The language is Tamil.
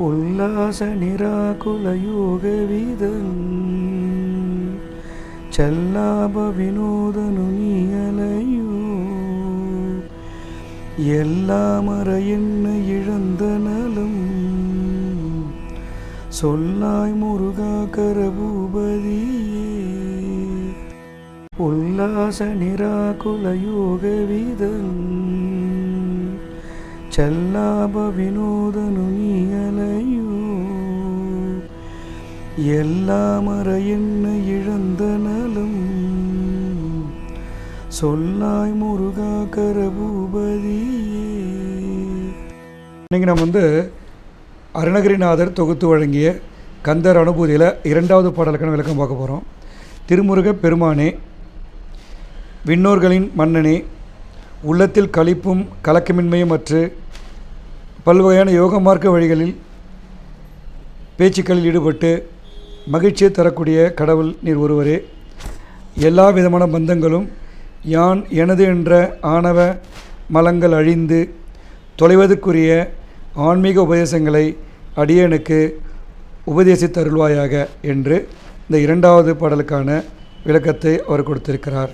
ఉల్లాస నిరాకుల యోగ విధన్ చెల్లాభ వినోదను நீயலையோ எல்லாமற என்ன இழந்த நலம் சொல்லாய் முருகா கரபூபதியே உல்லாச நிராகுல யோக விதன் చెల్లాభ వినోదను எல்லாமற என்ன இழந்த நலம்? சொல்லாய் முருகா கரபூபதியே. இன்றைக்கி நம்ம வந்து அருணகிரிநாதர் தொகுத்து வழங்கிய கந்தர் அனுபூதியில் இரண்டாவது பாடலுக்கான விளக்கம் பார்க்க போகிறோம் திருமுருக பெருமானே விண்ணோர்களின் மன்னனே உள்ளத்தில் களிப்பும் கலக்கமின்மையும் அற்று பல்வகையான யோக மார்க்க வழிகளில் பேச்சுக்களில் ஈடுபட்டு மகிழ்ச்சியை தரக்கூடிய கடவுள் நீர் ஒருவரே. எல்லா விதமான பந்தங்களும் யான் எனது என்ற ஆணவ மலங்கள் அழிந்து தொலைவதற்குரிய ஆன்மீக உபதேசங்களை அடியனுக்கு உபதேசித்தருள்வாயாக என்று இந்த இரண்டாவது பாடலுக்கான விளக்கத்தை அவர் கொடுத்திருக்கிறார்.